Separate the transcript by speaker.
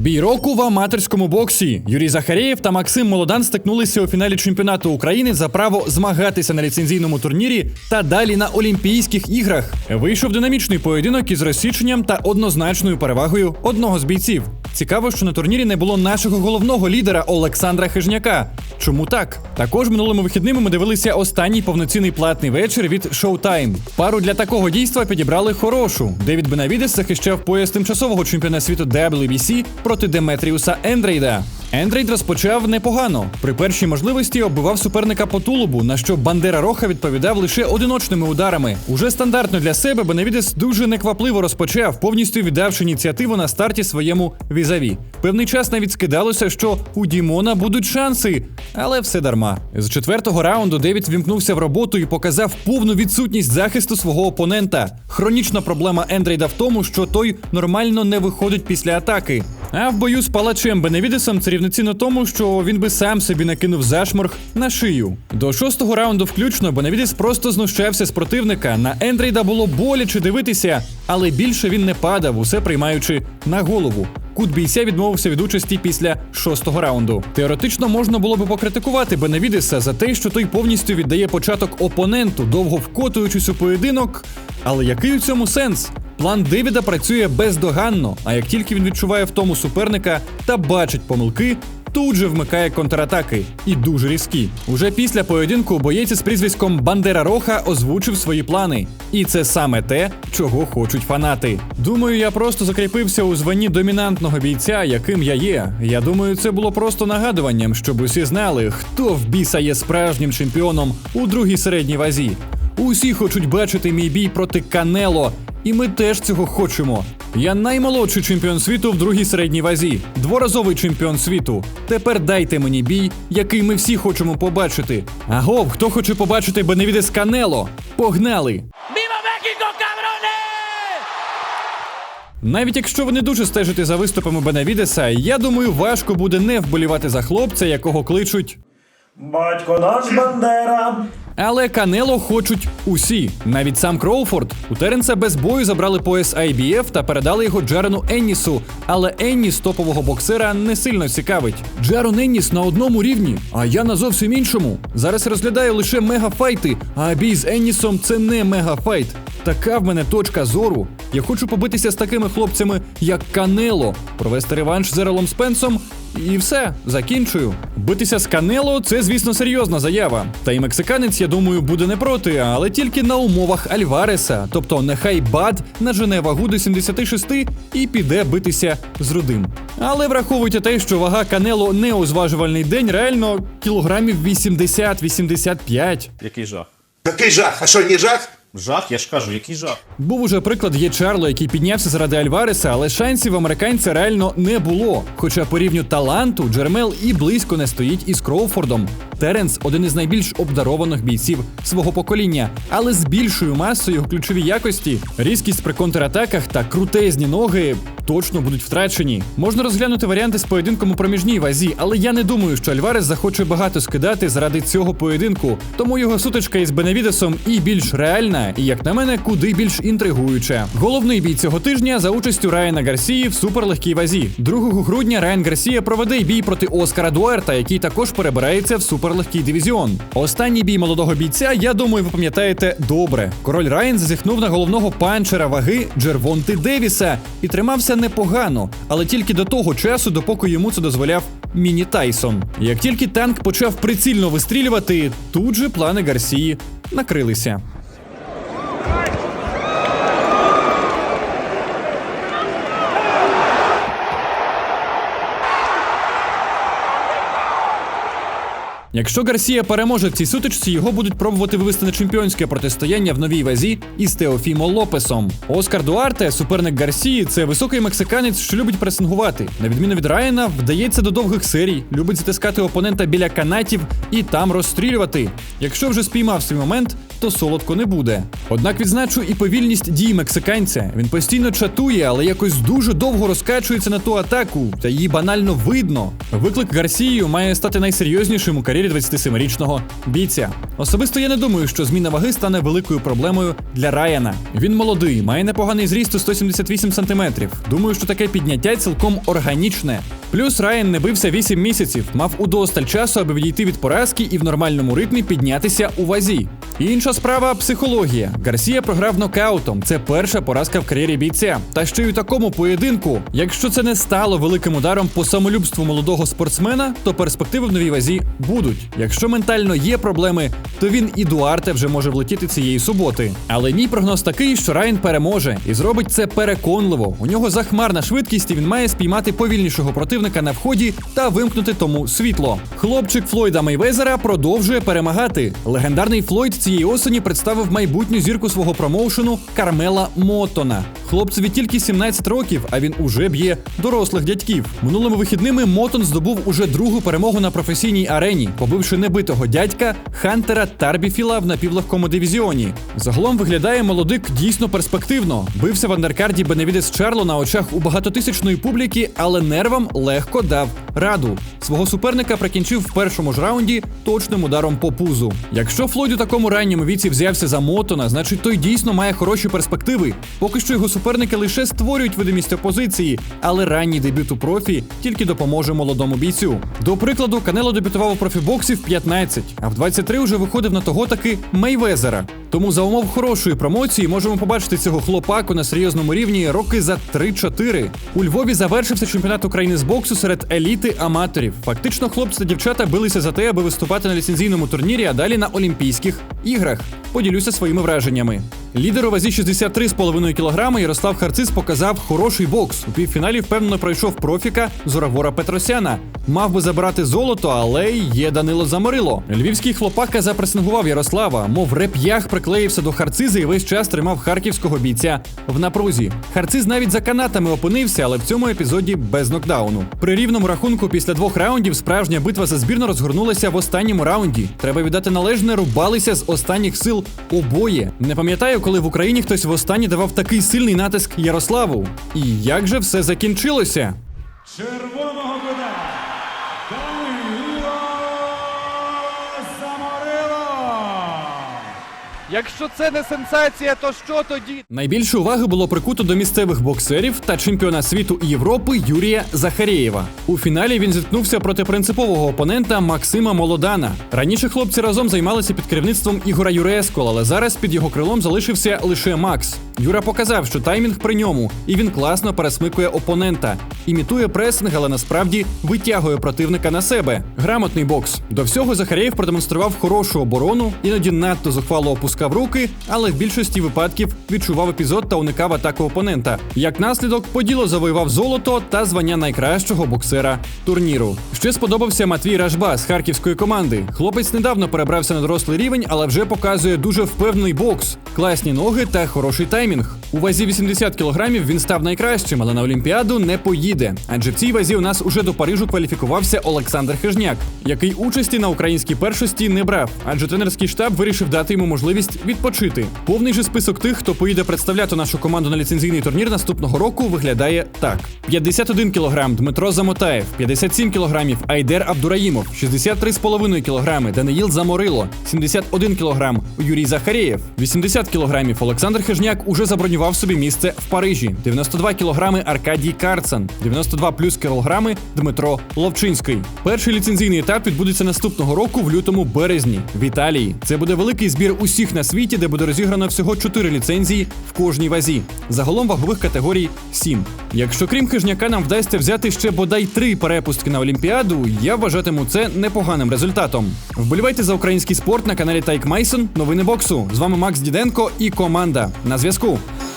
Speaker 1: Бій року в аматорському боксі. Юрій Захарєєв та Максим Молодан стикнулися у фіналі чемпіонату України за право змагатися на ліцензійному турнірі та далі на Олімпійських іграх. Вийшов динамічний поєдинок із розсіченням та однозначною перевагою одного з бійців. Цікаво, що на турнірі не було нашого головного лідера Олександра Хижняка. Чому так? Також минулими вихідними ми дивилися останній повноцінний платний вечір від Showtime. Пару для такого дійства підібрали хорошу. Девід Бенавідес захищав пояс тимчасового чемпіона світу WBC проти Деметріуса Ендрейда. Ендрейд розпочав непогано. При першій можливості оббивав суперника по тулубу, на що Бандера Роха відповідав лише одиночними ударами. Уже стандартно для себе Бенавідес дуже неквапливо розпочав, повністю віддавши ініціативу на старті своєму візаві. Певний час навіть скидалося, що у Дімона будуть шанси, але все дарма. З четвертого раунду Девід вімкнувся в роботу і показав повну відсутність захисту свого опонента. Хронічна проблема Ендрейда в тому, що той нормально не виходить після атаки. А в бою з палачем Беневідесом це рівноцінно тому, що він би сам собі накинув зашморг на шию. До шостого раунду включно Беневідес просто знущався з противника. На Ендрейда було боляче дивитися, але більше він не падав, усе приймаючи на голову. Кут бійця відмовився від участі після шостого раунду. Теоретично можна було би покритикувати Беневідеса за те, що той повністю віддає початок опоненту, довго вкотуючись у поєдинок. Але який у цьому сенс? План Девіда працює бездоганно, а як тільки він відчуває втому суперника та бачить помилки, тут же вмикає контратаки і дуже різкі. Уже після поєдинку боєць із прізвиськом Бандера Роха озвучив свої плани. І це саме те, чого хочуть фанати. Думаю, я просто закріпився у званні домінантного бійця, яким я є. Я думаю, це було просто нагадуванням, щоб усі знали, хто в біса є справжнім чемпіоном у другій середній вазі. Усі хочуть бачити мій бій проти Канело, і ми теж цього хочемо. Я наймолодший чемпіон світу в другій середній вазі, дворазовий чемпіон світу. Тепер дайте мені бій, який ми всі хочемо побачити. Агов, хто хоче побачити Беневідес Канело? Погнали! Навіть якщо ви не дуже стежите за виступами Бенавідеса, я думаю, важко буде не вболівати за хлопця, якого кличуть.
Speaker 2: Батько наш Бандера.
Speaker 1: Але Канело хочуть усі, навіть сам Кроуфорд. У Теренса без бою забрали пояс IBF та передали його Джарену Еннісу. Але Енніс топового боксера не сильно цікавить. Джарон Енніс на одному рівні, а я на зовсім іншому. Зараз розглядаю лише мегафайти, а бій з Еннісом це не мегафайт. Така в мене точка зору. Я хочу побитися з такими хлопцями, як Канело, провести реванш з Еролом Спенсом. І все, закінчую. Битися з Канело це, звісно, серйозна заява. Та й мексиканець, я думаю, буде не проти, але тільки на умовах Альвареса. Тобто, нехай Бад нажене вагу до 76 і піде битися з рудим. Але враховуйте те, що вага Канело не у зважувальний день, реально кілограмів 80-85.
Speaker 3: Який жах?
Speaker 4: Який жах? А що, не жах?
Speaker 3: Жах, я ж кажу, який жах.
Speaker 1: Був уже приклад є Чарло, який піднявся заради Альвареса, але шансів американця реально не було. Хоча по рівню таланту Джермел і близько не стоїть із Кроуфордом. Теренс один із найбільш обдарованих бійців свого покоління, але з більшою масою ключові якості, різкість при контратаках та крутезні ноги точно будуть втрачені. Можна розглянути варіанти з поєдинком у проміжній вазі, але я не думаю, що Альварес захоче багато скидати заради цього поєдинку. Тому його сутичка із Беневідесом і більш реальна, і як на мене, куди більш інтригуюча. Головний бій цього тижня за участю Райана Гарсії в суперлегкій вазі. 2 грудня Райан Гарсія проведе бій проти Оскара Дуерта, який також перебирається в суперлегкий дивізіон. Останній бій молодого бійця, я думаю, ви пам'ятаєте добре. Король Райан зазіхнув на головного панчера ваги Джервонти Девіса і тримався непогано, але тільки до того часу, допоки йому це дозволяв Міні Тайсон. Як тільки танк почав прицільно вистрілювати, тут же плани Гарсії накрилися. Якщо Гарсія переможе в цій сутичці, його будуть пробувати вивести на чемпіонське протистояння в новій вазі із Теофімо Лопесом. Оскар Дуарте, суперник Гарсії, це високий мексиканець, що любить пресингувати. На відміну від Райана, вдається до довгих серій, любить затискати опонента біля канатів і там розстрілювати. Якщо вже спіймав свій момент, то солодко не буде. Однак відзначу і повільність дій мексиканця. Він постійно чатує, але якось дуже довго розкачується на ту атаку, та її банально видно. Виклик Гарсію має стати найсерйознішим у кар'єрі кар'єрі 27-річного бійця. Особисто я не думаю, що зміна ваги стане великою проблемою для Райана. Він молодий, має непоганий зріст у 178 см. Думаю, що таке підняття цілком органічне. Плюс Райан не бився 8 місяців, мав удосталь часу, аби відійти від поразки і в нормальному ритмі піднятися у вазі. Інша справа психологія. Гарсія програв нокаутом. Це перша поразка в кар'єрі бійця. Та ще й у такому поєдинку. Якщо це не стало великим ударом по самолюбству молодого спортсмена, то перспективи в новій вазі будуть. Якщо ментально є проблеми, то він і Дуарте вже може влетіти цієї суботи. Але мій прогноз такий, що Райан переможе і зробить це переконливо. У нього захмарна швидкість, і він має спіймати повільнішого противника на вході та вимкнути тому світло. Хлопчик Флойда Мейвезера продовжує перемагати. Легендарний Флойд цієї осені представив майбутню зірку свого промоушену Кармела Мотона. Хлопцеві тільки 17 років, а він уже б'є дорослих дядьків. Минулими вихідними Мотон здобув уже другу перемогу на професійній арені, побивши небитого дядька Хантера Тарбіфіла в напівлегкому дивізіоні. Загалом виглядає молодик дійсно перспективно. Бився в андеркарді Беневідес Чарло на очах у багатотисячної публіки, але нервам легко дав раду. Свого суперника прикінчив в першому ж раунді точним ударом по пузу. Якщо Флойд у такому ранньому віці взявся за Мотона, значить той дійсно має хороші перспективи. Поки що його суперники лише створюють видимість опозиції, але ранній дебют у профі тільки допоможе молодому бійцю. До прикладу, Канело дебютував у профібоксі в 15, а в 23 вже виходив на того таки Мейвезера. Тому за умов хорошої промоції можемо побачити цього хлопаку на серйозному рівні роки за 3-4. У Львові завершився чемпіонат України з боксу серед еліти аматорів. Фактично, хлопці та дівчата билися за те, аби виступати на ліцензійному турнірі, а далі на Олімпійських іграх. Поділюся своїми враженнями. Лідер у вазі 63,5 кг Ярослав Харциз показав хороший бокс. У півфіналі впевнено пройшов профіка Зоравора Петросяна. Мав би забрати золото, але є Данило Заморило. Львівський хлопака запресингував Ярослава, мов реп'ях приклеївся до Харциза і весь час тримав харківського бійця в напрузі. Харциз навіть за канатами опинився, але в цьому епізоді без нокдауну. При рівному рахунку після двох раундів справжня битва за збірну розгорнулася в останньому раунді. Треба віддати належне, рубалися з останніх сил обоє. Не пам'ятаю, коли в Україні хтось востаннє давав такий сильний натиск Ярославу. І як же все закінчилося?
Speaker 5: червоного
Speaker 6: Якщо це не сенсація, то що тоді?
Speaker 1: Найбільше уваги було прикуто до місцевих боксерів та чемпіона світу і Європи Юрія Захарєєва. У фіналі він зіткнувся проти принципового опонента Максима Молодана. Раніше хлопці разом займалися під керівництвом Ігора Юреско, але зараз під його крилом залишився лише Макс. Юра показав, що таймінг при ньому, і він класно пересмикує опонента, імітує пресинг, але насправді витягує противника на себе. Грамотний бокс. До всього Захарєєв продемонстрував хорошу оборону, іноді надто зухвало опускав руки, але в більшості випадків відчував епізод та уникав атаку опонента. Як наслідок, поділо завоював золото та звання найкращого боксера турніру. Ще сподобався Матвій Ражба з харківської команди. Хлопець недавно перебрався на дорослий рівень, але вже показує дуже впевнений бокс, класні ноги та хороший таймінг. У вазі 80 кілограмів він став найкращим, але на Олімпіаду не поїде. Адже в цій вазі у нас уже до Парижу кваліфікувався Олександр Хижняк, який участі на українській першості не брав, адже тренерський штаб вирішив дати йому можливість відпочити. Повний же список тих, хто поїде представляти нашу команду на ліцензійний турнір наступного року, виглядає так: 51 кілограм Дмитро Замотаєв, 57 кілограмів Айдер Абдураїмов, 63,5 кілограми Даниїл Заморило, 71 кілограм Юрій Захарєєв, 80 кілограмів Олександр Хижняк уже забронював собі місце в Парижі, 92 кілограми Аркадій Карцан, 92 плюс кілограми Дмитро Ловчинський. Перший ліцензійний етап відбудеться наступного року в лютому березні в Італії. Це буде великий збір усіх на світі, де буде розіграно всього 4 ліцензії в кожній вазі. Загалом вагових категорій 7. Якщо крім хижняка нам вдасться взяти ще бодай три перепустки на Олімпіаду, я вважатиму це непоганим результатом. Вболівайте за український спорт на каналі Тайк Майсон. Новини боксу. З вами Макс Діденко і команда. На зв'язку. Brasil.